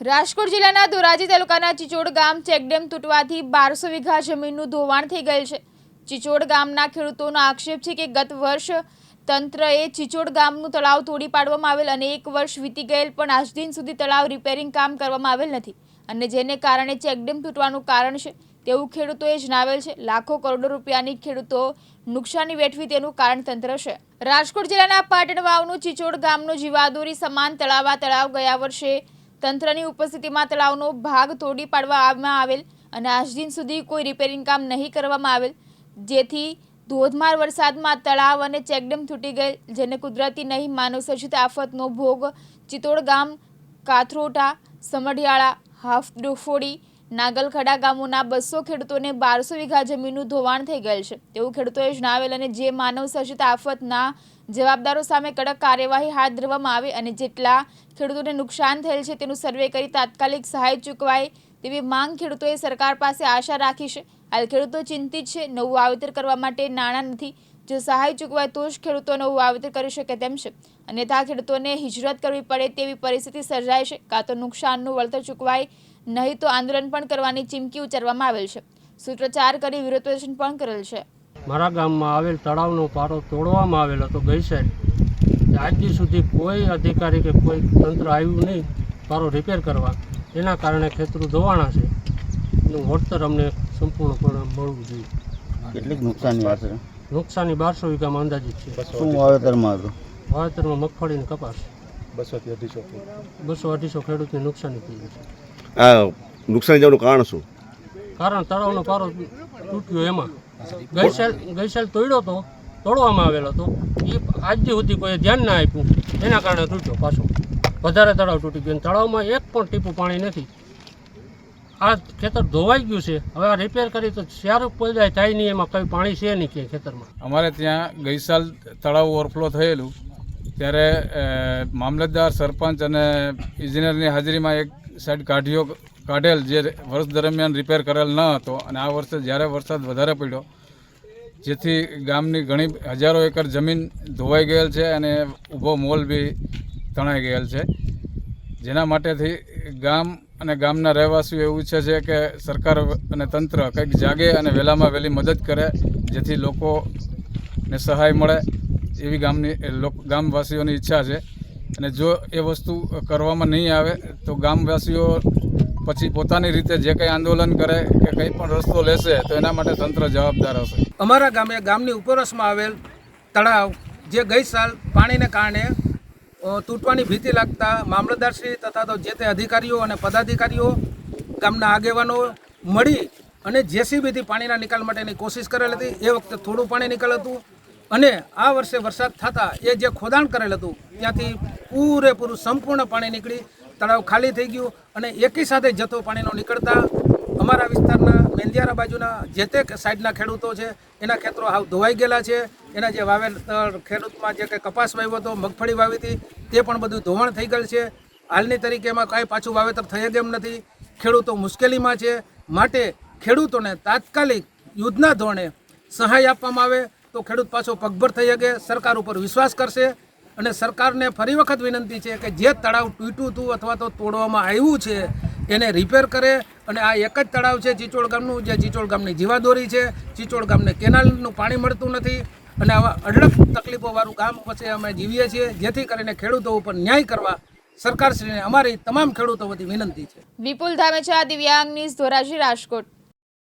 રાજકોટ જિલ્લાના ધોરાજી તાલુકાના ચિચોડ ગામ ચેકડેમ તૂટવાથી બારસો વીઘા જમીનનું ધોવાણ થઈ ગયેલ છે. ચિચોડ ગામના ખેડૂતોનો આક્ષેપ છે કે ગત વર્ષ તંત્રએ ચિચોડ ગામનું તળાવ તોડી પાડવામાં આવેલ અને એક વર્ષ વીતી ગયેલ પણ આજ દિન સુધી તળાવ રિપેરિંગ કામ કરવામાં આવેલ નથી અને જેને કારણે ચેકડેમ તૂટવાનું કારણ છે તેવું ખેડૂતોએ જણાવેલ છે. લાખો કરોડો રૂપિયાની ખેડૂતો નુકસાની વેઠવી તેનું કારણ તંત્ર છે. રાજકોટ જિલ્લાના પાટણ વાવનું ચિચોડ ગામનું જીવાદોરી સમાન તળાવા તળાવ ગયા વર્ષે તંત્રની ઉપસ્થિતિમાં તળાવનો ભાગ તોડી પાડવામાં આવેલ અને આજ દિન સુધી કોઈ રિપેરિંગ કામ નહીં કરવામાં આવેલ. જેથી ધોધમાર વરસાદમાં તળાવ અને ચેકડેમ તૂટી ગયેલ, જેને કુદરતી નહીં, માનવ સર્જિત આફતનો ભોગ ચિત્તોડ ગામ, કાથરોટા, સમઢિયાળા, હાફ ડોફોડી નાગલખડા ગામોના બસો ખેડૂતોને બારસો વીઘા જમીનનું ધોવાણ થઈ ગયેલ છે. તેવું ખેડૂતોએ જણાવેલ અને જે માનવ સર્જિત આફતના જવાબદારો સામે કડક કાર્યવાહી હાથ ધરવામાં આવે અને જેટલા ખેડૂતોને નુકસાન થયેલ છે તેનું સર્વે કરી તાત્કાલિક સહાય ચૂકવાય તેવી માંગ ખેડૂતોએ સરકાર પાસે આશા રાખી છે. હાલ ખેડૂતો ચિંતિત છે, નવું વાવેતર કરવા માટે નાણાં નથી. જો સહાય ચૂકવાય તો જ ખેડૂતો નવું વાવેતર કરી શકે તેમ છે. અન્યથા ખેડૂતોને હિજરત કરવી પડે તેવી પરિસ્થિતિ સર્જાય છે. કાં તો નુકસાનનું વળતર ચૂકવાય નહીં તો આંદોલન પણ કરવાની ચીમકી ઉચ્ચારવામાં આવેલ છે. સૂત્રોચ્ચાર કરી વિરોધ પ્રદર્શન પણ કરેલ છે. મારા ગામમાં આવેલ તળાવનો પારો તોડવામાં આવેલ હતો ગઈ સાઈડ આજ દી સુધી કોઈ અધિકારી કે કોઈ તંત્ર આવ્યું નહીં પારો રિપેર કરવા. એના કારણે ખેતરું ધોવાણા છે. એનું વળતર અમને સંપૂર્ણપણે મળવું જોઈએ. કેટલીક નુકસાની હશે નુકસાની બારસો વીઘામાં અંદાજિત છે. શું વાવેતરમાં હતું? વાવેતરમાં મગફળી અને કપાસ. બસો અઢીસો બસો અઢીસો ખેડૂતની નુકસાની થઈ છે. આ નુકસાન જવાનું કારણ શું? કારણ તળાવનો પારો તૂટ્યો એમાં. ગઈસાલ ગઈસાલ તોડ્યો તો તોડવામાં આવેલો હતો. એ આજ સુધી કોઈ ધ્યાન ના આપ્યું એના કારણે તૂટ્યો પાછો. વધારે તળાવ તૂટી ગયો. તળાવમાં એક પણ ટીપું પાણી નથી. આ ખેતર ધોવાઈ ગયું છે. હવે આ રિપેર કરી તો સારું જાય થાય નહીં. એમાં કંઈ પાણી છે નહીં કે ખેતરમાં. અમારે ત્યાં ગઈસાલ તળાવ ઓવરફ્લો થયેલું. ત્યારે મામલતદાર સરપંચ અને ઇજનેરની હાજરીમાં એક સાઈડ કાઢ્યો, કાઢેલ જે વર્ષ દરમિયાન રિપેર કરેલ ન હતો અને આ વર્ષે જ્યારે વરસાદ વધારે પડ્યો, જેથી ગામની ઘણી હજારો એકર જમીન ધોવાઈ ગયેલ છે અને ઊભો મોલ બી તણાઈ ગયેલ છે. જેના માટેથી ગામ અને ગામના રહેવાસીઓ એવું ઈચ્છે છે કે સરકાર અને તંત્ર કંઈક જાગે અને વહેલામાં વહેલી મદદ કરે, જેથી લોકોને સહાય મળે એવી ગામની ગામવાસીઓની ઈચ્છા છે. અને જો એ વસ્તુ કરવામાં નહીં આવે, તો ગામવાસીઓ પછી પોતાની રીતે જે કંઈ આંદોલન કરે કે કંઈ પણ રસ્તો લેશે, તો એના માટે તંત્ર જવાબદાર હશે. અમારા ગામે, ગામની ઉપરસમાં આવેલ તળાવ, જે ગઈ સાલ પાણીને કારણે તૂટવાની ભીતિ લાગતા મામલતદારશ્રી તથા તો જે તે અધિકારીઓ અને પદાધિકારીઓ ગામના આગેવાનો મળી અને જેસીબીથી પાણીના નિકાલ માટેની કોશિશ કરેલ હતી. એ વખતે થોડું પાણી નીકળ હતું અને આ વર્ષે વરસાદ થતાં એ જે ખોદાણ કરેલ હતું, ત્યાંથી પૂરેપૂરું સંપૂર્ણ પાણી નીકળી, તળાવ ખાલી થઈ ગયું અને એકી સાથે જથ્થો પાણીનો નીકળતા અમારા વિસ્તારના મેંદિયારા બાજુના જે તે સાઈડના ખેડૂતો છે, એના ખેતરો હાવ ધોવાઈ ગયેલા છે. એના જે વાવેતર ખેડૂતમાં જે કંઈ કપાસ વાવ્યો હતો, મગફળી વાવી હતી, તે પણ બધું ધોવાણ થઈ ગયેલ છે. હાલની તરીકે એમાં કાંઈ પાછું વાવેતર થઈ જ નથી. ખેડૂતો મુશ્કેલીમાં છે. માટે ખેડૂતોને તાત્કાલિક યુદ્ધના ધોરણે સહાય આપવામાં આવે તો ખેડૂત પાછો પગભર થઈ શકે. સરકાર ઉપર વિશ્વાસ કરશે. અને સરકારને ફરી વખત વિનંતી છે કે જે તળાવ તૂટ્યું હતું અથવા તો તોડવામાં આવ્યું છે, એને રિપેર કરે. અને આ એક જ તળાવ છે, ચીચોડ ગામનું, જે ચીચોડ ગામની જીવાદોરી છે. ચીચોડ ગામને કેનાલનું પાણી મળતું નથી. અને આવા અઢળક તકલીફોવાળું ગામ પછી અમે જીવીએ છીએ. જેથી કરીને ખેડૂતો ઉપર ન્યાય કરવા સરકારશ્રીને અમારી તમામ ખેડૂતો વિનંતી છે. વિપુલ ધામેચા, દિવ્યાંગ ન્યૂઝ ધોરાજી રાજકોટ.